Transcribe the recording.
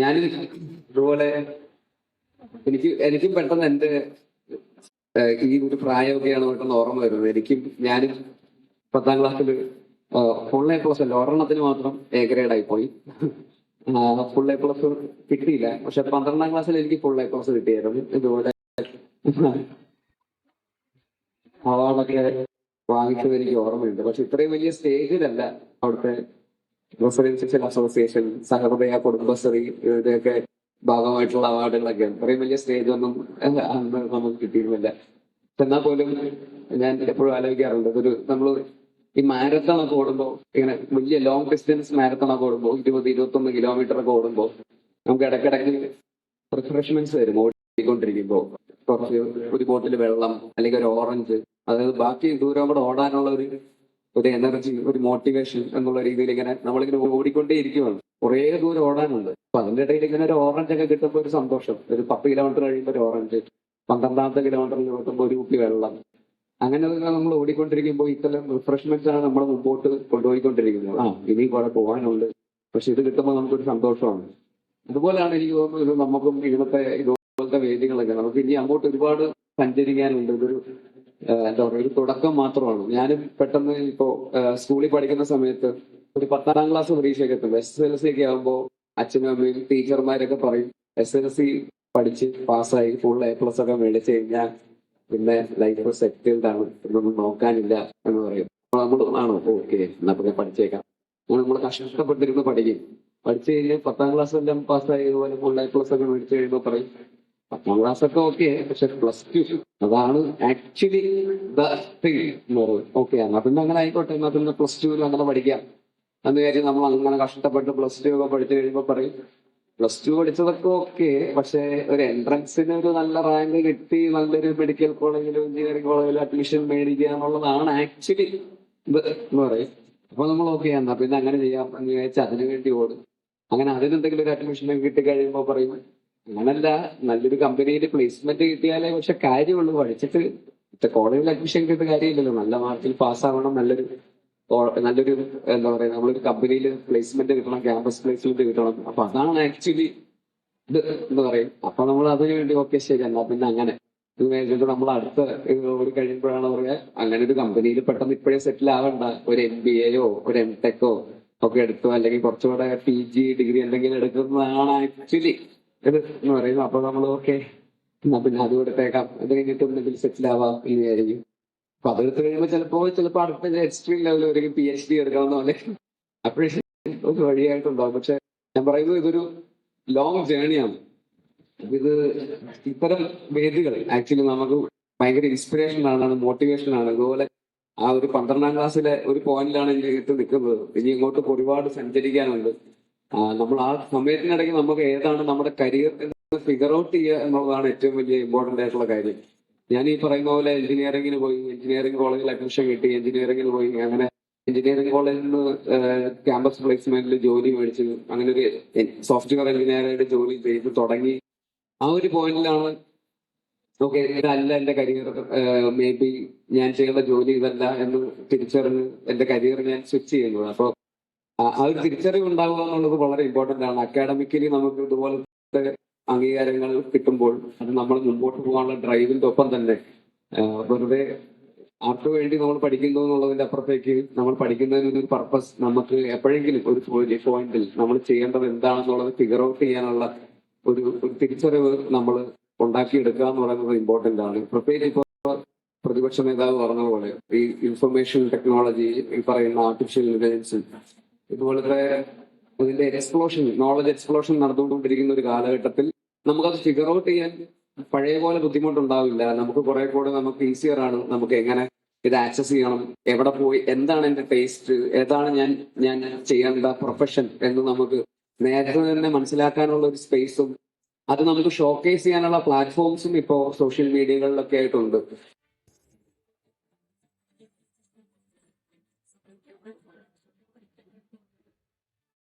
ഞാൻ ഇതുപോലെ എനിക്ക് എനിക്കും പെട്ടെന്ന് എന്റെ ഈ ഒരു പ്രായമൊക്കെയാണ് പെട്ടെന്ന് ഓർമ്മ വരുന്നത്. എനിക്കും ഞാനും പത്താം ക്ലാസ്സിൽ ഫുൾ എ പ്ലസ് അല്ല ഒരെണ്ണത്തിന് മാത്രം എ ഗ്രേഡ് ആയി പോയി. ഫുൾ എ പ്ലസ് കിട്ടിയില്ല. പക്ഷെ പന്ത്രണ്ടാം ക്ലാസ്സിൽ എനിക്ക് ഫുൾ എ പ്ലസ് കിട്ടിയായിരുന്നു. ഇതുപോലെ അവാർഡൊക്കെ വാങ്ങിച്ചത് എനിക്ക് ഓർമ്മയുണ്ട്. പക്ഷെ ഇത്രയും വലിയ സ്റ്റേജിലല്ല അവിടുത്തെ റെസിഡൻഷ്യൽ അസോസിയേഷൻ സഹൃദയ കുടുംബശ്രീ ഇതൊക്കെ ഭാഗമായിട്ടുള്ള അവാർഡുകളൊക്കെ ഇത്രയും വലിയ സ്റ്റേജ് ഒന്നും നമുക്ക് കിട്ടിയിരുന്നില്ല. എന്നാൽ പോലും ഞാൻ എപ്പോഴും ആലോചിക്കാറുണ്ട്. അതൊരു നമ്മൾ ഈ മാരത്തൺ ഒക്കെ ഓടുമ്പോൾ ഇങ്ങനെ വലിയ ലോങ് ഡിസ്റ്റൻസ് മാരത്തൺ ഒക്കെ ഓടുമ്പോൾ ഇരുപത് ഇരുപത്തൊന്ന് കിലോമീറ്റർ ഒക്കെ ഓടുമ്പോൾ നമുക്ക് ഇടയ്ക്കിടയ്ക്ക് റിഫ്രഷ്മെന്റ്സ് വരും. ഓടിക്കൊണ്ടിരിക്കുമ്പോൾ കുറച്ച് ഒരു ബോട്ടിൽ വെള്ളം അല്ലെങ്കിൽ ഒരു ഓറഞ്ച് അതായത് ബാക്കി ദൂരം കൂടെ ഓടാനുള്ള ഒരു ഒരു എനർജി ഒരു മോട്ടിവേഷൻ എന്നുള്ള രീതിയിൽ ഇങ്ങനെ നമ്മളിങ്ങനെ ഓടിക്കൊണ്ടേ ഇരിക്കുവാണ് കുറേ ദൂരം ഓടാനുണ്ട്. അപ്പൊ അതിന്റെ ഇടയിൽ ഇങ്ങനെ ഒരു ഓറഞ്ച് ഒക്കെ കിട്ടുമ്പോൾ ഒരു സന്തോഷം. ഒരു പത്ത് കിലോമീറ്റർ കഴിയുമ്പോൾ ഒരു ഓറഞ്ച് പന്ത്രണ്ടാമത്തെ കിലോമീറ്ററിൽ കിട്ടുമ്പോൾ ഒരു കുപ്പി വെള്ളം. അങ്ങനെ നമ്മൾ ഓടിക്കൊണ്ടിരിക്കുമ്പോൾ ഇത്തരം റിഫ്രഷ്മെന്റ്സ് ആണ് നമ്മൾ മുമ്പോട്ട് കൊണ്ടുപോയിക്കൊണ്ടിരിക്കുന്നത്. ആ ഇനി കുറെ പോകാനുണ്ട്. പക്ഷെ ഇത് കിട്ടുമ്പോൾ നമുക്കൊരു സന്തോഷമാണ്. അതുപോലെയാണ് എനിക്ക് തോന്നുന്നത് നമുക്കും ഇവിടുത്തെ ഇതുപോലത്തെ വേദികളൊക്കെ. നമുക്ക് ഇനി അങ്ങോട്ട് ഒരുപാട് സഞ്ചരിക്കാനുണ്ട്. ഇതൊരു എന്താ പറയുക ഒരു തുടക്കം മാത്രമാണ്. ഞാൻ പെട്ടെന്ന് ഇപ്പോ സ്കൂളിൽ പഠിക്കുന്ന സമയത്ത് ഒരു പത്താം ക്ലാസ് പരീക്ഷയൊക്കെ എത്തും. എസ് എൽ സി ഒക്കെ ആകുമ്പോൾ അച്ഛനും അമ്മയും ടീച്ചർമാരൊക്കെ പറയും എസ് എൽ സി പഠിച്ച് പാസ്സായി ഫുൾ എ പ്ലസ് ഒക്കെ മേടിച്ച് കഴിഞ്ഞാൽ പിന്നെ ലൈഫ് സെറ്റിൽഡ് ആണ് ഇതൊന്നും നോക്കാനില്ല എന്ന് പറയും. നമ്മൾ ആണോ? ഓക്കെ എന്നാ പിന്നെ പഠിച്ചേക്കാം. നമ്മൾ കഷ്ടപ്പെട്ടിരുന്ന് പഠിക്കും. പഠിച്ചു കഴിഞ്ഞ് പത്താം ക്ലാസ് എല്ലാം പാസ്സായി ഇതുപോലെ ഫുൾ എ പ്ലസ് ഒക്കെ മേടിച്ചു കഴിയുമ്പോൾ പറയും പത്താം ക്ലാസ് ഒക്കെ ഓക്കെ പക്ഷെ പ്ലസ് ടു അതാണ് ആക്ച്വലി ഓക്കെ എന്നാ പിന്നെ അങ്ങനെ ആയിക്കോട്ടെ എന്നാ പിന്നെ പ്ലസ് ടുവിൽ അങ്ങനെ പഠിക്കാം. എന്ന് കാര്യം നമ്മൾ അങ്ങനെ കഷ്ടപ്പെട്ട് പ്ലസ് ടു ഒക്കെ പഠിച്ചു കഴിയുമ്പോൾ പറയും പ്ലസ് ടു പഠിച്ചതൊക്കെ ഓക്കെ പക്ഷെ ഒരു എൻട്രൻസിന് ഒരു നല്ല റാങ്ക് കിട്ടി നല്ലൊരു മെഡിക്കൽ കോളേജിലോ എഞ്ചിനീയറിംഗ് കോളേജിലോ അഡ്മിഷൻ മേടിക്കുക എന്നുള്ളതാണ് ആക്ച്വലി എന്ന് പറയും. അപ്പൊ നമ്മൾ ഓക്കെ എന്നാ പിന്നെ അങ്ങനെ ചെയ്യാം. എന്ന് വിചാരിച്ച് അതിനു വേണ്ടി ഓടും. അങ്ങനെ അതിനെന്തെങ്കിലും ഒരു അഡ്മിഷൻ കിട്ടി കഴിയുമ്പോൾ പറയും അങ്ങനല്ല നല്ലൊരു കമ്പനിയിൽ പ്ലേസ്മെന്റ് കിട്ടിയാലേ പക്ഷെ കാര്യമുള്ളൂ. പഠിച്ചിട്ട് ഇപ്പൊ കോളേജിൽ അഡ്മിഷൻ കിട്ടിയ കാര്യമില്ലല്ലോ. നല്ല മാർക്കിൽ പാസ്സാവണം നല്ലൊരു നല്ലൊരു എന്താ പറയാ നമ്മളൊരു കമ്പനിയിൽ പ്ലേസ്മെന്റ് കിട്ടണം ക്യാമ്പസ് പ്ലേസ്മെന്റ് കിട്ടണം. അപ്പൊ അതാണ് ആക്ച്വലി ഇത് എന്താ പറയും. അപ്പൊ നമ്മൾ അതിനു വേണ്ടി ഓക്കെ ശരി എന്നാ പിന്നെ അങ്ങനെ. നമ്മൾ അടുത്ത ഒരു കഴിയുമ്പോഴാണ് പറയുക അങ്ങനെ ഒരു കമ്പനിയിൽ പെട്ടെന്ന് ഇപ്പോഴേ സെറ്റിൽ ആവണ്ട. ഒരു എം ബി എയോ ഒരു എം ടെക്കോ ഒക്കെ എടുത്തോ അല്ലെങ്കിൽ കുറച്ചുകൂടെ പി ജി ഡിഗ്രി എന്തെങ്കിലും എടുക്കുന്നതാണ് ആക്ച്വലി ഇത് എന്ന് പറയുന്നു. അപ്പൊ നമ്മൾ ഓക്കെ എന്നാ പിന്നെ അത് കൊടുത്തേക്കാം. അത് കഴിഞ്ഞിട്ട് എന്തെങ്കിലും സെറ്റിൽ ആവാം എന്ന് വിചാരിക്കും അപ്പൊ അതെടുത്ത് കഴിയുമ്പോൾ ചിലപ്പോ ചിലപ്പോ അടുത്ത എക്സ്ട്രീം ലെവൽ ഒരു പി എച്ച് ഡി എടുക്കാവുന്ന പോലെ അപ്രീഷിയേഷൻ ഒരു വഴിയായിട്ടുണ്ടാവും. പക്ഷെ ഞാൻ പറയുന്നത് ഇതൊരു ലോങ് ജേണിയാണ് ഇത് ഇത്തരം വേദികൾ ആക്ച്വലി നമുക്ക് ഭയങ്കര ഇൻസ്പിറേഷൻ ആണ് മോട്ടിവേഷൻ ആണ്. അതുപോലെ ആ ഒരു പന്ത്രണ്ടാം ക്ലാസ്സിലെ ഒരു പോയിന്റിലാണ് എനിക്ക് ഇട്ട് നിൽക്കുന്നത്. ഇനി ഇങ്ങോട്ട് ഒരുപാട് സഞ്ചരിക്കാനുണ്ട്. നമ്മൾ ആ സമയത്തിനിടയ്ക്ക് നമുക്ക് ഏതാണ് നമ്മുടെ കരിയർ ഫിഗർ ഔട്ട് ചെയ്യുക എന്നുള്ളതാണ് ഏറ്റവും വലിയ ഇമ്പോർട്ടന്റ് ആയിട്ടുള്ള കാര്യം. ഞാൻ ഈ പറയുന്ന പോലെ എഞ്ചിനീയറിംഗിന് പോയി എഞ്ചിനീയറിംഗ് കോളേജിൽ അഡ്മിഷൻ കിട്ടി എഞ്ചിനീയറിംഗിന് പോയി. അങ്ങനെ എഞ്ചിനീയറിംഗ് കോളേജിൽ നിന്ന് ക്യാമ്പസ് പ്ലേസ്മെന്റിൽ ജോലി മേടിച്ചു അങ്ങനെ ഒരു സോഫ്റ്റ്വെയർ എഞ്ചിനീയറായിട്ട് ജോലി ചെയ്ത് തുടങ്ങി. ആ ഒരു പോയിന്റിലാണ് ഓക്കെ ഇതല്ല എന്റെ കരിയർ മേ ബി ഞാൻ ചെയ്യുന്ന ജോലി ഇതല്ല എന്ന് തിരിച്ചറിഞ്ഞ് എന്റെ കരിയർ ഞാൻ സ്വിച്ച് ചെയ്യുന്നത്. അപ്പൊ ആ ഒരു തിരിച്ചറിവ് ഉണ്ടാവുക എന്നുള്ളത് വളരെ ഇമ്പോർട്ടന്റ് ആണ്. അക്കാഡമിക്കലി നമുക്ക് ഇതുപോലത്തെ അംഗീകാരങ്ങൾ കിട്ടുമ്പോൾ അത് നമ്മൾ മുമ്പോട്ട് പോകാനുള്ള ഡ്രൈവിന്റെ ഒപ്പം തന്നെ വെറുതെ ആർക്ക് വേണ്ടി നമ്മൾ പഠിക്കുന്നു എന്നുള്ളതിന്റെ അപ്പുറത്തേക്ക് നമ്മൾ പഠിക്കുന്നതിന് ഒരു പർപ്പസ് നമുക്ക് എപ്പോഴെങ്കിലും ഒരു പോയിന്റിൽ നമ്മൾ ചെയ്യേണ്ടത് എന്താണെന്നുള്ളത് ഫിഗർ ഔട്ട് ചെയ്യാനുള്ള ഒരു തിരിച്ചറിവ് നമ്മൾ ഉണ്ടാക്കിയെടുക്കുക എന്ന് പറയുന്നത് ഇമ്പോർട്ടന്റ് ആണ്. പ്രത്യേകിച്ച് ഇപ്പോൾ പ്രതിപക്ഷ നേതാവ് പറഞ്ഞ പോലെ ഈ ഇൻഫർമേഷൻ ടെക്നോളജി ഈ പറയുന്ന ആർട്ടിഫിഷ്യൽ ഇന്റലിജൻസ് ഇതുപോലത്തെ ഇതിന്റെ എക്സ്പ്ലോഷൻ നോളജ് എക്സ്പ്ലോഷൻ നടന്നുകൊണ്ടിരിക്കുന്ന ഒരു കാലഘട്ടത്തിൽ നമുക്കത് ഫിഗർ ഔട്ട് ചെയ്യാൻ പഴയ പോലെ ബുദ്ധിമുട്ടുണ്ടാവില്ല. നമുക്ക് കുറെ കൂടെ നമുക്ക് ഈസിയർ ആണ്. നമുക്ക് എങ്ങനെ ഇത് ആക്സസ് ചെയ്യണം എവിടെ പോയി എന്താണ് എന്റെ ടേസ്റ്റ് ഏതാണ് ഞാൻ ഞാൻ ചെയ്യേണ്ട പ്രൊഫഷൻ എന്ന് നമുക്ക് നേരത്തെ തന്നെ മനസ്സിലാക്കാനുള്ള ഒരു സ്പേസും അത് നമുക്ക് ഷോക്കേസ് ചെയ്യാനുള്ള പ്ലാറ്റ്ഫോംസും ഇപ്പോൾ സോഷ്യൽ മീഡിയകളിലൊക്കെ ആയിട്ടുണ്ട്.